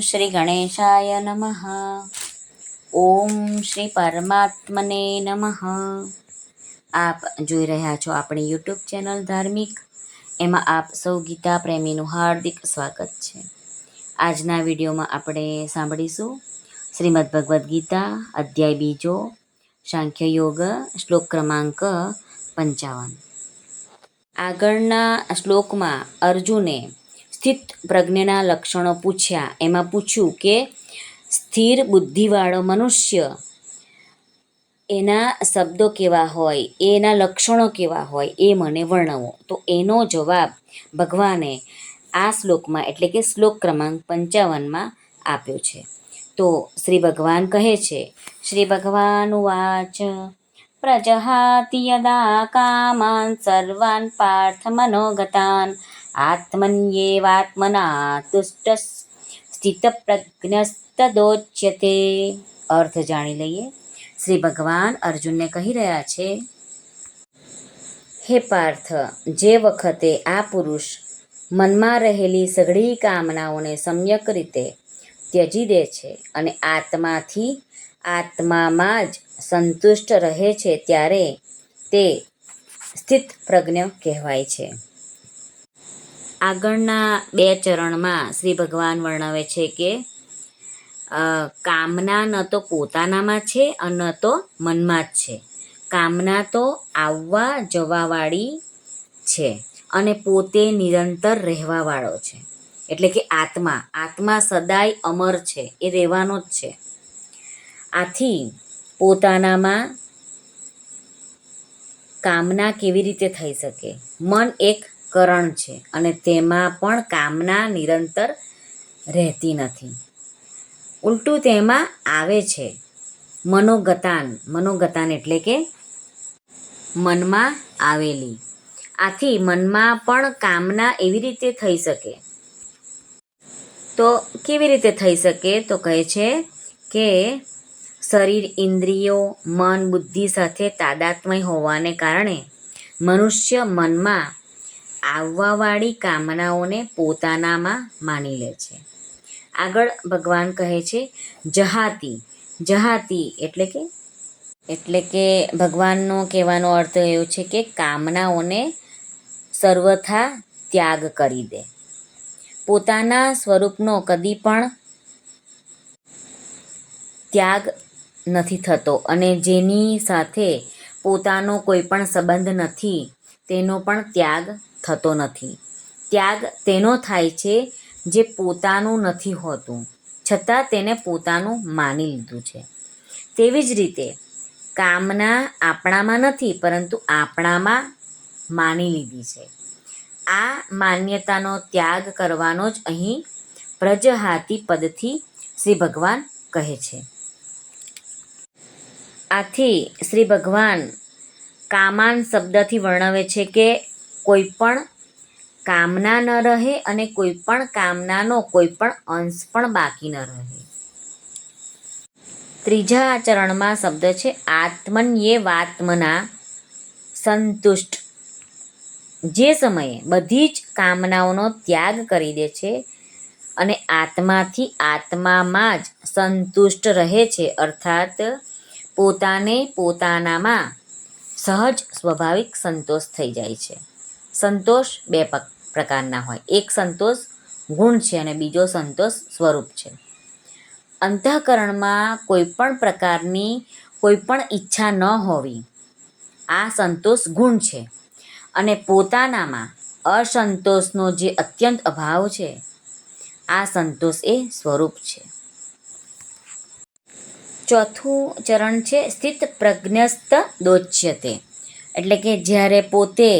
શ્રી ગણેશાય નમઃ ઓમ શ્રી પરમાત્મને નમઃ આપ જોઈ રહ્યા છો આપણી યુટ્યુબ ચેનલ ધાર્મિક। એમાં આપ સૌ ગીતા પ્રેમીનું હાર્દિક સ્વાગત છે. આજના વિડીયોમાં આપણે સાંભળીશું શ્રીમદ્ ભગવદ્ ગીતા, અધ્યાય બીજો, સાંખ્ય યોગ, શ્લોક ક્રમાંક પંચાવન. આગળના શ્લોકમાં અર્જુને સ્થિત પ્રજ્ઞના લક્ષણો પૂછ્યા. એમાં પૂછ્યું કે, સ્થિર બુદ્ધિવાળો મનુષ્ય એના શબ્દો કેવા હોય એના લક્ષણો કેવા હોય, એ મને વર્ણવો. તો એનો જવાબ ભગવાને આ શ્લોકમાં, એટલે કે શ્લોક ક્રમાંક પંચાવનમાં આપ્યો છે. તો શ્રી ભગવાન કહે છે, શ્રી ભગવાન વાચ પ્રજહાતિ યદા કામાન, સર્વાન પાર્થ મનોગતાન આત્મન્યેવાત્મના તુષ્ટ સ્થિતપ્રજ્ઞસ્તદોચ્યતે અર્થ જાણી લઈએ શ્રી ભગવાન અર્જુનને કહી રહ્યા છે, હે પાર્થ, જે વખતે આ પુરુષ મનમાં રહેલી સઘળી કામનાઓને સમ્યક રીતે ત્યજી દે છે અને આત્માથી આત્મામાં જ સંતુષ્ટ રહે છે, ત્યારે તે સ્થિત પ્રજ્ઞ કહેવાય છે. આગળના બે ચરણમાં શ્રી ભગવાન વર્ણવે છે કે કામના ન તો પોતાનામાં છે અને તો મનમાં જ છે. કામના તો આવવા જવાવાળી છે અને પોતે નિરંતર રહેવાવાળો છે. એટલે કે આત્મા આત્મા સદાય અમર છે, એ રહેવાનો જ છે. આથી પોતાનામાં કામના કેવી રીતે થઈ શકે? મન એક કરણ છે અને તેમાં પણ કામના નિરંતર રહેતી નથી. ઉલટું તેમાં આવે છે મનોગતાન. મનોગતાન એટલે કે મનમાં આવેલી. આથી મનમાં પણ કામના એવી રીતે થઈ શકે. તો કેવી રીતે થઈ શકે? તો કહે છે કે શરીર ઇન્દ્રિયો, મન, બુદ્ધિ સાથે તાદાત્મય હોવાને કારણે મનુષ્ય મનમાં આવવાવાળી કામનાઓને પોતાનામાં માની લે છે. આગળ ભગવાન કહે છે, જહાતી જહાતી એટલે કે એટલે કે ભગવાનનો કહેવાનો અર્થ એવો છે કે કામનાઓને સર્વથા ત્યાગ કરી દે. પોતાના સ્વરૂપનો કદી પણ ત્યાગ નથી થતો અને જેની સાથે પોતાનો કોઈ પણ સંબંધ નથી, તેનો પણ ત્યાગ થતો નથી. ત્યાગ તેનો થાય છે જે પોતાનું નથી હોતું, છતાં તેને પોતાનું માની લીધું છે. તેવી જ રીતે, કામના આપણામાં નથી, પરંતુ આપણામાં માની લીધી છે. આ માન્યતાનો ત્યાગ કરવાનો જ અહીં પ્રજહાતી પદથી શ્રી ભગવાન કહે છે. આથી શ્રી ભગવાન કામાન શબ્દથી વર્ણવે છે કે કોઈ પણ કામના ન રહે અને કોઈ પણ કામનાનો કોઈ પણ અંશ પણ બાકી ન રહે. ત્રીજા આચરણમાં શબ્દ છે, આત્મન્યે વાત્મના સંતુષ્ટ જે સમયે બધી જ કામનાઓનો ત્યાગ કરી દે છે અને આત્માથી આત્મામાં જ સંતુષ્ટ રહે છે, અર્થાત પોતાને પોતાનામાં સહજ સ્વાભાવિક સંતોષ થઈ જાય છે. સંતોષ બે પ્રકારના હોય. એક સંતોષ ગુણ છે અને બીજો સંતોષ સ્વરૂપ છે. અંતઃકરણમાં કોઈપણ પ્રકારની કોઈ પણ ઈચ્છા ન હોવી આ સંતોષ ગુણ છે. અને પોતાનામાં અસંતોષનો જે અત્યંત અભાવ છે, આ સંતોષ એ સ્વરૂપ છે. ચોથું ચરણ છે, સ્થિત પ્રજ્ઞસ્ત દોચ્યતે. એટલે કે જ્યારે પોતે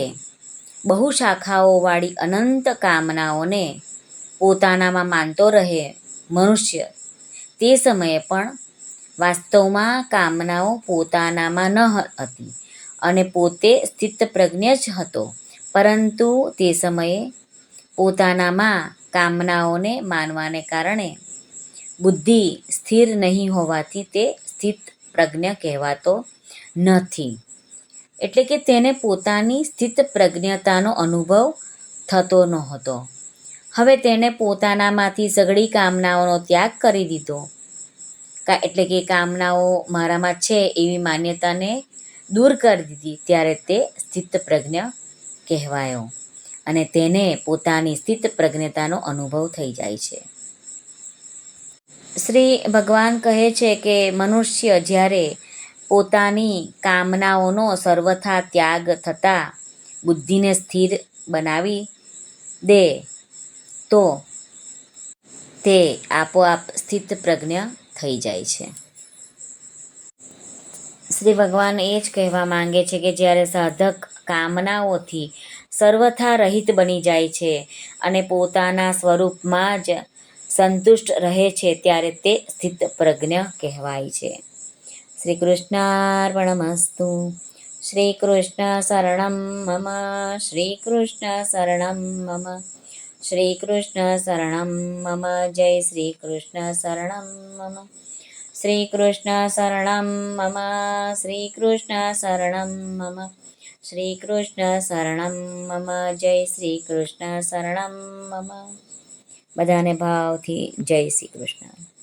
બહુ શાખાઓવાળી અનંત કામનાઓને પોતાનામાં માનતો રહે મનુષ્ય. તે સમયે પણ વાસ્તવમાં કામનાઓ પોતાનામાં ન હતી અને પોતે સ્થિતપ્રજ્ઞ જ હતો. પરંતુ તે સમયે પોતાનામાં કામનાઓને માનવાને કારણે બુદ્ધિ સ્થિર નહીં હોવાથી તે સ્થિત પ્રજ્ઞ કહેવાતો નથી. એટલે કે તેને પોતાની સ્થિત પ્રજ્ઞતાનો અનુભવ થતો નહોતો. હવે તેણે પોતાનામાંથી સઘળી કામનાઓનો ત્યાગ કરી દીધો. એટલે કે કામનાઓ મારામાં છે એવી માન્યતાને દૂર કરી દીધી ત્યારે તે સ્થિત પ્રજ્ઞ કહેવાયો અને તેને પોતાની સ્થિત પ્રજ્ઞતાનો અનુભવ થઈ જાય છે. શ્રી ભગવાન કહે છે કે મનુષ્ય જ્યારે પોતાની કામનાઓનો સર્વથા ત્યાગ થતાં બુદ્ધિને સ્થિર બનાવી દે. તો તે આપોઆપ સ્થિત પ્રજ્ઞ થઈ જાય છે. શ્રી ભગવાન એ જ કહેવા માંગે છે કે જ્યારે સાધક કામનાઓથી સર્વથા રહિત બની જાય છે અને પોતાના સ્વરૂપમાં જ સંતુષ્ટ રહે છે, ત્યારે તે સ્થિત પ્રજ્ઞ કહેવાય છે. શ્રી શ્રીકૃષ્ણ શ્રી કૃષ્ણ શરણમ મમ શ્રીકૃષ્ણ શરણમ મમ શ્રીકૃષ્ણ શરણમ મમ જય શ્રીકૃષ્ણ શરણમ મમ શ્રીકૃષ્ણ શરણમ મમ શ્રીકૃષ્ણ શરણમ મમ શ્રીકૃષ્ણ શરણમ મમ જય શ્રીકૃષ્ણ શરણમ મમ બધાને ભાવથી જય શ્રી